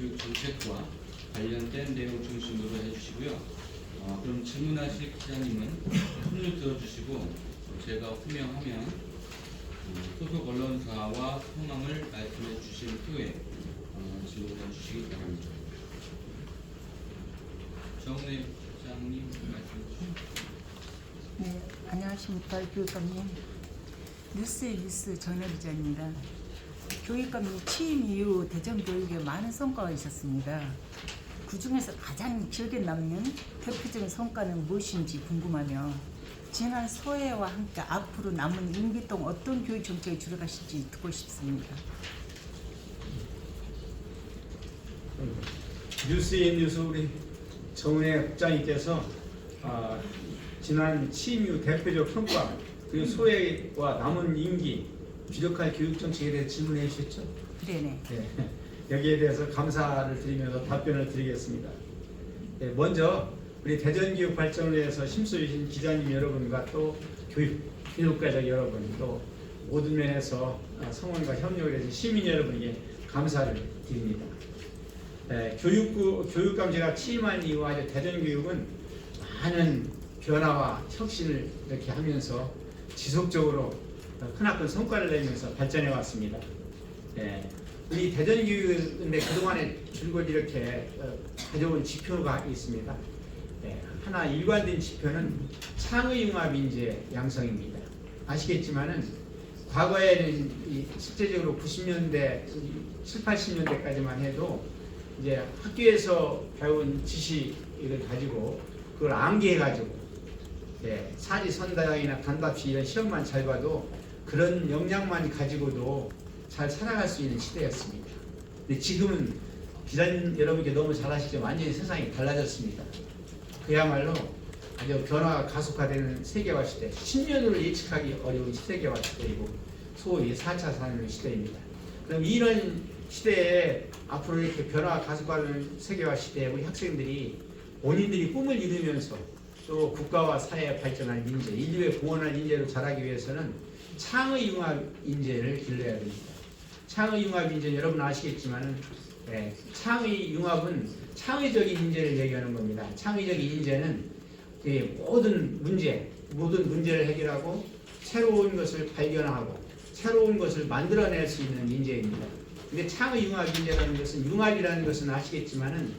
교육 정책과 관련된 내용 중심으로 해주시고요. 어, 그럼 질문하실 기자님은 손을 들어주시고 제가 호명하면 어, 소속 언론사와 성함을 말씀해 주신 후에 어, 질문해 주시기 바랍니다. 정은혜 부장님 말씀 주시죠. 네, 안녕하십니까 교육감님. 뉴스의 뉴스 전혜 기자입니다. 교육감님 취임 이후 대전 교육에 많은 성과가 있었습니다. 그 중에서 가장 기억에 남는 대표적인 성과는 무엇인지 궁금하며 지난 소회와 함께 앞으로 남은 임기 동안 어떤 교육 정책을 줄여가실지 듣고 싶습니다. 뉴스인 뉴스 우리 정은혜 국장님께서 아, 지난 취임 이후 대표적 성과 그리고 소외와 남은 임기 주력할 교육 정책에 대해 질문해 주셨죠. 네네. 네. 여기에 대해서 감사를 드리면서 답변을 드리겠습니다. 네, 먼저 우리 대전교육 발전을 위해서 힘써주신 기자님 여러분과 또 교육 교육가족 여러분 또 모든 면에서 아, 성원과 협력을 해주신 시민 여러분에게 감사를 드립니다. 네, 교육부 교육감 제가 취임한 이후 아주 대전교육은 많은 변화와 혁신을 이렇게 하면서 지속적으로 크나큰 성과를 내면서 발전해 왔습니다. 예, 우리 대전 교육인데 그동안에 줄곧 이렇게 어, 가져온 지표가 있습니다. 예, 하나 일관된 지표는 창의융합 인재 양성입니다. 아시겠지만은 과거에는 이 실제적으로 90년대, 7, 80년대까지만 해도 이제 학교에서 배운 지식을 가지고 그걸 암기해 가지고 예, 사지선다형이나 단답시 이런 시험만 잘 봐도 그런 역량만 가지고도 잘 살아갈 수 있는 시대였습니다. 근데 지금은 기자님 여러분께 너무 잘 아시죠? 완전히 세상이 달라졌습니다. 그야말로 아주 변화가 가속화되는 세계화 시대, 10년으로 예측하기 어려운 세계화 시대이고 소위 4차 산업 시대입니다. 그럼 이런 시대에 앞으로 이렇게 변화가 가속화되는 세계화 시대에 우리 학생들이 본인들이 꿈을 이루면서 또 국가와 사회에 발전할 인재, 인류에 공헌할 인재로 자라기 위해서는 창의융합 인재를 길러야 됩니다. 창의융합 인재 여러분 아시겠지만은 예, 창의융합은 창의적인 인재를 얘기하는 겁니다. 창의적인 인재는 그 모든 문제, 모든 문제를 해결하고 새로운 것을 발견하고 새로운 것을 만들어낼 수 있는 인재입니다. 근데 창의융합 인재라는 것은 융합이라는 것은 아시겠지만은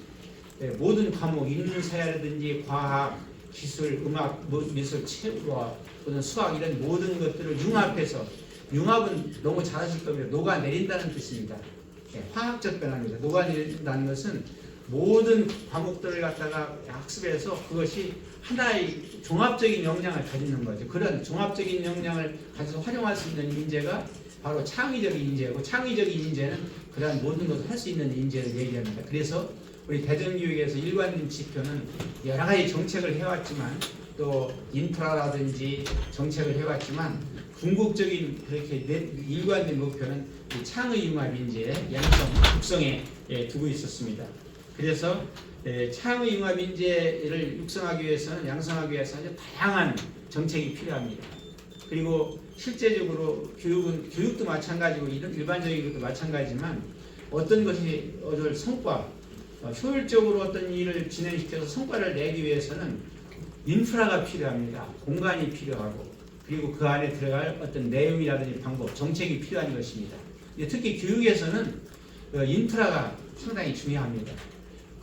예, 모든 과목, 인문사회라든지 과학, 기술, 음악, 뭐, 미술, 체육과 또는 수학 이런 모든 것들을 융합해서 융합은 너무 잘하실 겁니다. 녹아내린다는 뜻입니다. 예, 화학적 변화입니다. 녹아내린다는 것은 모든 과목들을 갖다가 학습해서 그것이 하나의 종합적인 역량을 가지는 거죠. 그런 종합적인 역량을 가져서 활용할 수 있는 인재가 바로 창의적인 인재고 창의적인 인재는 그러한 모든 것을 할 수 있는 인재를 얘기합니다. 그래서 우리 대전교육에서 일관된 지표는 여러 가지 정책을 해왔지만 또 인프라라든지 정책을 해왔지만 궁극적인 그렇게 내- 일관된 목표는 이 창의 융합 인재 양성 육성에 예, 두고 있었습니다. 그래서 예, 창의 융합 인재를 육성하기 위해서는 양성하기 위해서 아주 다양한 정책이 필요합니다. 그리고 실제적으로 교육은 교육도 마찬가지고 이런 일반적인 것도 마찬가지지만 어떤 것이 어떤 성과 어, 효율적으로 어떤 일을 진행시켜서 성과를 내기 위해서는 인프라가 필요합니다. 공간이 필요하고 그리고 그 안에 들어갈 어떤 내용이라든지 방법, 정책이 필요한 것입니다. 특히 교육에서는 어, 인프라가 상당히 중요합니다.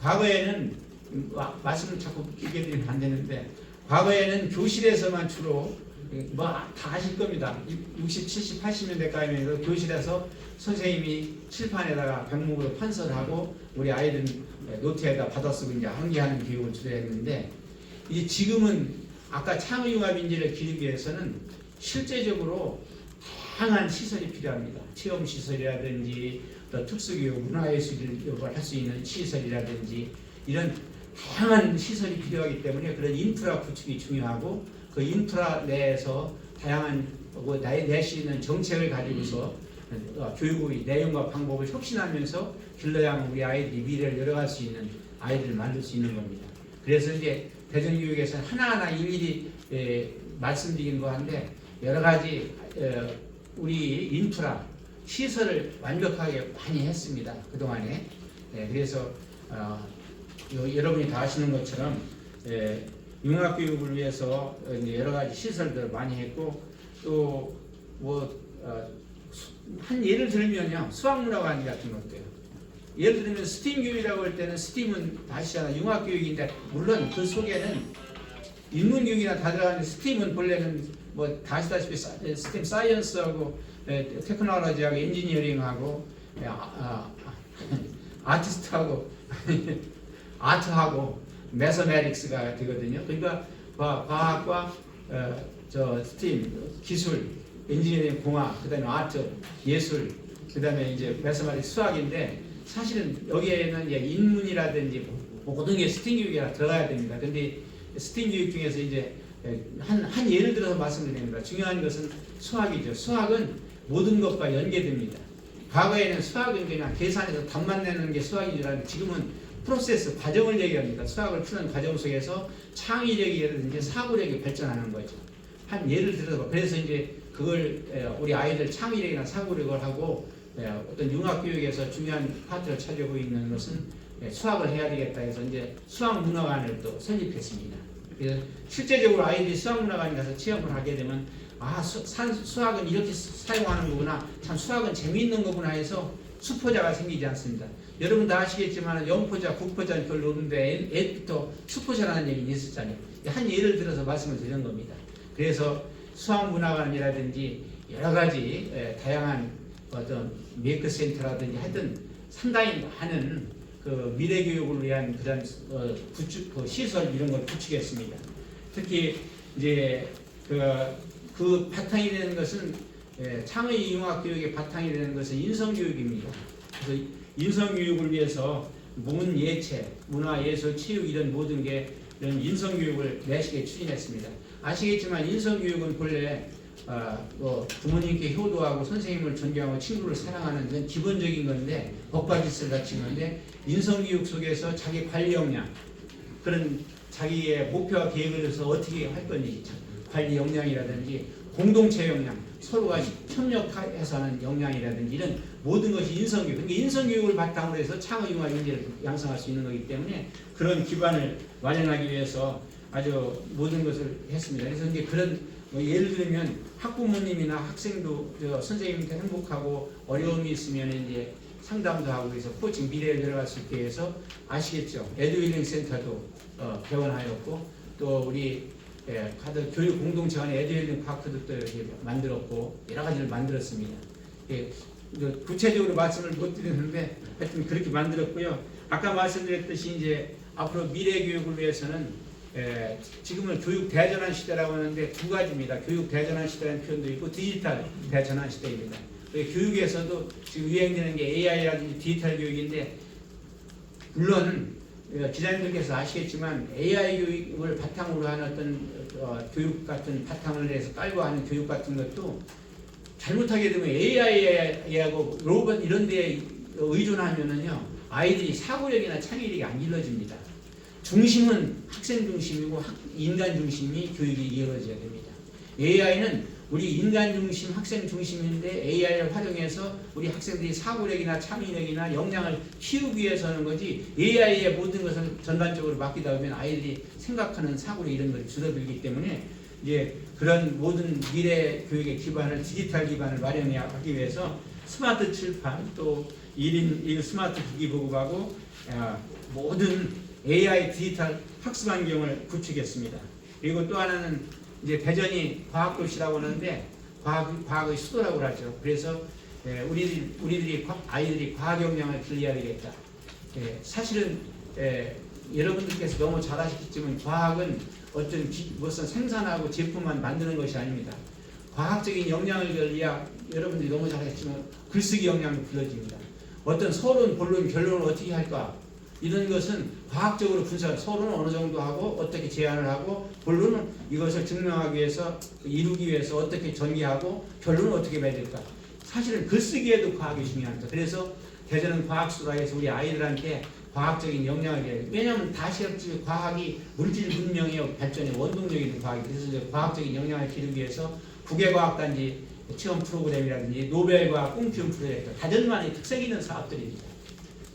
과거에는 음, 마- 말씀을 자꾸 길게 드리면 안 되는데 과거에는 교실에서만 주로 뭐 다 아실 겁니다. 60, 70, 80년대까지는 교실에서 선생님이 칠판에다가 병목으로 판서하고 우리 아이들은 노트에다 받아 쓰고 이제 암기하는 교육을 주로 했는데 이제 지금은 아까 창의융합 인재를 기르기 위해서는 실제적으로 다양한 시설이 필요합니다. 체험 시설이라든지 또 특수교육, 문화예술을 할 수 있는 시설이라든지 이런 다양한 시설이 필요하기 때문에 그런 인프라 구축이 중요하고 그 인프라 내에서 다양한 뭐낼수 있는 정책을 가지고서 어, 교육의 내용과 방법을 혁신하면서 길러야 우리 아이들이 미래를 열어갈 수 있는 아이들을 만들 수 있는 겁니다. 그래서 이제 대전교육에서 하나하나 일일이 예, 말씀드리는 거 한데 여러 가지 어, 우리 인프라 시설을 완벽하게 많이 했습니다. 그동안에 예, 그래서 어, 요- 여러분이 다 아시는 것처럼 예, 융합 교육을 위해서 어, 여러 가지 시설들을 많이 했고 또뭐 한 예를 들면요 수학문화관 같은 것도요. 예를 들면 스팀 교육이라고 할 때는 스팀은 아시잖아 융합 교육인데 물론 그 속에는 인문 교육이나 다 들어가는데 스팀은 본래는 뭐다 아시다시피 사- 에, 스팀 사이언스하고 에, 테크놀로지하고 엔지니어링하고 에, 아, 아, 아티스트하고 아트하고 매서메릭스가 되거든요. 그러니까 과- 과학과 어, 저 스팀 기술, 엔지니어링, 공학, 그다음에 아트, 예술, 그다음에 이제 매서메릭 수학인데 사실은 여기에는 이제 인문이라든지 모든 게 스팀 교육이라 들어가야 됩니다. 근데 스팀 교육 중에서 이제 한, 한 예를 들어서 말씀드립니다. 중요한 것은 수학이죠. 수학은 모든 것과 연계됩니다. 과거에는 수학은 그냥 계산해서 답만 내는 게 수학인 줄 알았는데 지금은 프로세스, 과정을 얘기합니다. 수학을 푸는 과정 속에서 창의력이라든지 사고력이 발전하는 거죠. 한 예를 들어서 그래서 이제 그걸 에, 우리 아이들 창의력이나 사고력을 하고 에, 어떤 융합 교육에서 중요한 파트를 차지하고 있는 것은 에, 수학을 해야 되겠다 해서 이제 수학 문화관을 또 설립했습니다. 그래서 실제적으로 아이들이 수학 문화관에 가서 체험을 하게 되면 아 수, 산, 수학은 이렇게 수- 사용하는 거구나 참 수학은 재미있는 거구나 해서 수포자가 생기지 않습니다. 여러분 다 아시겠지만 영포자, 국포자는 별로 없는데 애- 애부터 수포자라는 얘기는 있었잖아요. 한 예를 들어서 말씀을 드린 겁니다. 그래서 수학문화관이라든지 여러 가지 에, 다양한 어떤 메이크센터라든지 하여튼 상당히 많은 그 미래교육을 위한 그런 어, 구축, 그 시설 이런 걸 구축했습니다. 특히 이제 그, 그 바탕이 되는 것은 예, 창의 융합 교육의 바탕이 되는 것은 인성 교육입니다. 그래서 인성 교육을 위해서 문 예체, 문화, 예술, 체육 이런 모든 게 이런 인성 교육을 내시게 추진했습니다. 아시겠지만 인성 교육은 본래 아, 뭐 부모님께 효도하고 선생님을 존경하고 친구를 사랑하는 건 기본적인 건데 법과 질서를 갖춘 건데 인성교육 속에서 자기 관리 역량 그런 자기의 목표와 계획을 해서 어떻게 할 건지 관리 역량이라든지 공동체 역량 서로가 협력해서 하는 역량이라든지 이런 모든 것이 인성교육 그러니까 인성교육을 바탕으로 해서 창의융화 윤리를 양성할 수 있는 거기 때문에 그런 기반을 마련하기 위해서 아주 모든 것을 했습니다. 그래서 이제 그런 뭐 예를 들면 학부모님이나 학생도 저 선생님도 행복하고 어려움이 있으면 이제 상담도 하고 그래서 코칭 미래에 있게 해서 아시겠죠? 에듀윌링 센터도 어, 개원하였고 또 우리 예, 다들 교육 공동체 안에 에듀윌링 파크도 이렇게 만들었고 여러 가지를 만들었습니다. 예, 구체적으로 말씀을 못 드리는데 하여튼 그렇게 만들었고요. 아까 말씀드렸듯이 이제 앞으로 미래 교육을 위해서는 에, 지금은 교육 대전환 시대라고 하는데 두 가지입니다. 교육 대전환 시대라는 표현도 있고 디지털 대전환 시대입니다. 그 교육에서도 지금 유행되는 게 AI라든지 디지털 교육인데 물론 어, 기자님들께서 아시겠지만 AI 교육을 바탕으로 한 어떤 어, 교육 같은 바탕을 해서 깔고 하는 교육 같은 것도 잘못하게 되면 AI하고 로봇 이런 데에 의존하면은요 아이들이 사고력이나 창의력이 안 길러집니다. 중심은 학생 중심이고 학- 인간 중심이 교육이 이루어져야 됩니다. AI는 우리 인간 중심, 학생 중심인데 AI를 활용해서 우리 학생들이 사고력이나 창의력이나 역량을 키우기 위해서 하는 거지 AI의 모든 것을 전반적으로 맡기다 보면 아이들이 생각하는 사고력 이런 것이 줄어들기 때문에 이제 그런 모든 미래 교육의 기반을 디지털 기반을 마련하기 위해서 스마트 칠판 또 1인 1 스마트 기기 보급하고 아, 모든 AI 디지털 학습 환경을 구축했습니다. 그리고 또 하나는 이제 대전이 과학도시라고 하는데 과학, 과학의 수도라고 하죠. 그래서 예, 우리들, 우리들이 과- 아이들이 과학 역량을 길러야 되겠다. 예, 사실은 예, 여러분들께서 너무 잘 아시겠지만 과학은 어떤 기- 무슨 생산하고 제품만 만드는 것이 아닙니다. 과학적인 역량을 길러야 여러분들이 너무 잘 아시지만 글쓰기 역량이 길러집니다. 어떤 서론, 본론, 결론을 어떻게 할까? 이런 것은 과학적으로 분석, 서론은 어느 정도 하고 어떻게 제안을 하고 본론은 이것을 증명하기 위해서 이루기 위해서 어떻게 전개하고 결론은 어떻게 맺을까? 사실은 글쓰기에도 과학이 중요합니다. 그래서 대전은 과학수다에서 우리 아이들한테 과학적인 줘야 돼요. 왜냐하면 다시었지 과학이 물질 문명의 발전의 원동력이 과학이 그래서 이제 과학적인 역량을 기르기 위해서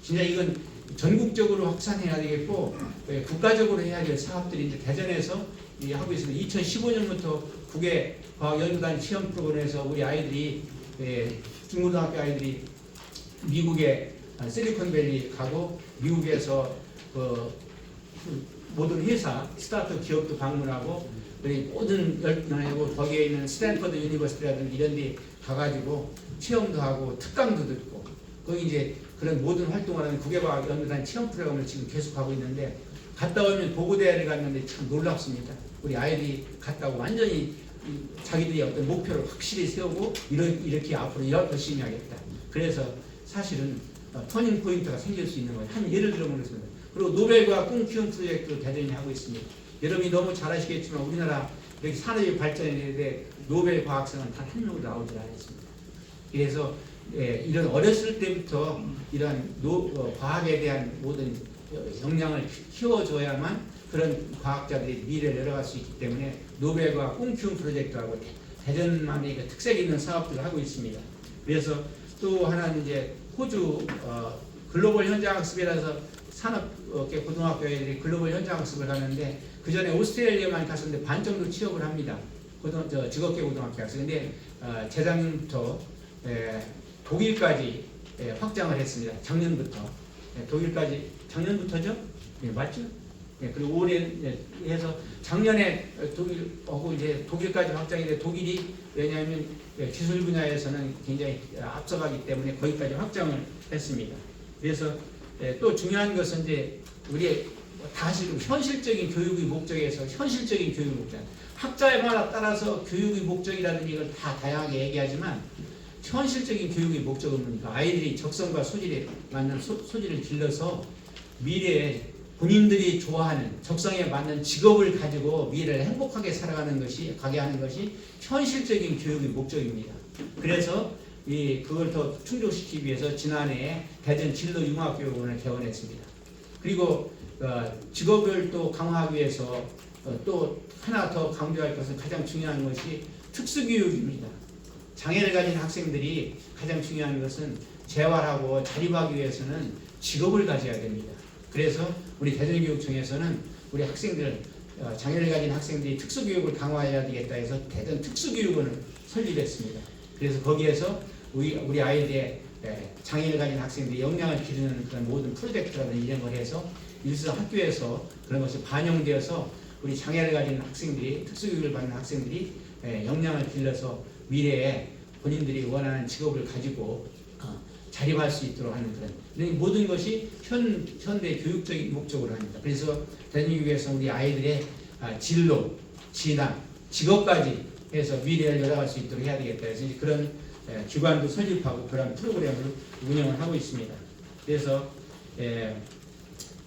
진짜 이건 전국적으로 확산해야 되겠고 예, 국가적으로 해야 될 사업들이 이제 대전에서 이 하고 있습니다. 2015년부터 국외 과학연구단 시험 프로그램에서 우리 아이들이 예, 중고등학교 아이들이 미국의 아, 실리콘밸리 가고 미국에서 그그 모든 회사 스타트 기업도 방문하고 모든 열나고 거기에 있는 스탠퍼드 유니버시티라든지 이런 데 가가지고 체험도 하고 특강도 듣고 거기 이제 그런 모든 활동을 하는 국외과학 연구단 체험 프로그램을 지금 계속하고 있는데 갔다 오면 보고대회를 갔는데 참 놀랍습니다. 우리 아이들이 갔다 오고 완전히 이 자기들이 어떤 목표를 확실히 세우고 이렇게, 이렇게 앞으로 열- 열심히 하겠다. 그래서 사실은 어, 터닝 포인트가 생길 수 있는 거예요. 한 예를 들어보겠습니다. 그리고 노벨과 꿈 키움 프로젝트를 대전이 하고 있습니다. 여러분이 너무 잘 아시겠지만 우리나라 이렇게 산업이 발전이 되는데 노벨 과학상은 단 한 명도 나오지 않았습니다. 그래서 예, 이런 어렸을 때부터 이런 노, 어, 과학에 대한 모든 어, 역량을 키- 키워줘야만 그런 과학자들이 미래를 열어갈 수 있기 때문에 노벨과 꿈 키움 프로젝트하고 대- 대전만의 그 특색 있는 사업들을 하고 있습니다. 그래서 또 하나는 이제 호주 어, 글로벌 현장 학습이라서 산업계 고등학교 애들이 글로벌 현장 학습을 가는데 그 전에 오스트레일리아만 갔었는데 반 정도 취업을 합니다. 고등 저 직업계 고등학교 학생. 근데 어, 재작년부터 에, 독일까지 에, 확장을 했습니다. 작년부터 예, 독일까지 작년부터죠? 예, 맞죠? 예, 그리고 올해 예, 해서 작년에 독일하고 이제 독일까지 확장이 돼 독일이 왜냐하면 예, 기술 분야에서는 굉장히 앞서가기 때문에 거기까지 확장을 했습니다. 그래서 예, 또 중요한 것은 이제 우리 다시 좀 현실적인 교육의 목적에서 현실적인 교육의 목적. 학자마다 따라서 교육의 목적이라는 이걸 다 다양하게 얘기하지만 현실적인 교육의 목적은 뭡니까? 아이들이 적성과 소질에 맞는 소, 소질을 길러서 미래에 본인들이 좋아하는 적성에 맞는 직업을 가지고 미래를 행복하게 살아가는 것이 가게 하는 것이 현실적인 교육의 목적입니다. 그래서 이 그걸 더 충족시키기 위해서 지난해 대전 진로 융합교육원을 개원했습니다. 그리고 어, 직업을 또 강화하기 위해서 어, 또 하나 더 강조할 것은 가장 중요한 것이 특수교육입니다. 장애를 가진 학생들이 가장 중요한 것은 재활하고 자립하기 위해서는 직업을 가져야 됩니다. 그래서 우리 대전교육청에서는 우리 학생들 어, 장애를 가진 학생들이 특수교육을 강화해야 되겠다 해서 대전 특수교육원을 설립했습니다. 그래서 거기에서 우리, 우리 아이들의 에, 장애를 가진 학생들이 역량을 기르는 그런 모든 프로젝트라든지 이런 걸 해서 일서 학교에서 그런 것이 반영되어서 우리 장애를 가진 학생들이 특수교육을 받는 학생들이 에, 역량을 길러서 미래에 본인들이 원하는 직업을 가지고 어, 자립할 수 있도록 하는 그런 이 모든 것이 현 현대 교육적인 목적으로 합니다. 그래서 대한민국 에서 우리 아이들의 아, 진로, 진학, 직업까지 해서 미래를 열어갈 수 있도록 해야 되겠다. 이제 그런 에, 기관도 설립하고 그런 프로그램을 운영을 하고 있습니다. 그래서 에,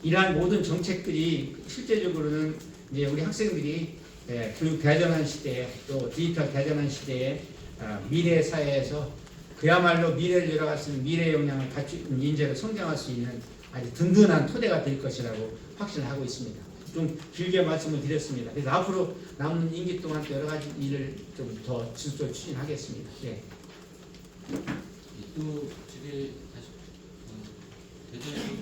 이러한 모든 정책들이 실제적으로는 이제 우리 학생들이 에, 교육 대전환 시대에 또 디지털 대전환 시대에 아, 미래 사회에서 그야말로 미래를 열어갈 수 있는 미래 역량을 갖춘 인재로 성장할 수 있는 아주 든든한 토대가 될 것이라고 확신을 하고 있습니다. 좀 길게 말씀을 드렸습니다. 그래서 앞으로 남은 임기 동안 또 여러 가지 일을 좀더 지속적으로 추진하겠습니다. 예. 또 집에 다시 어, 대전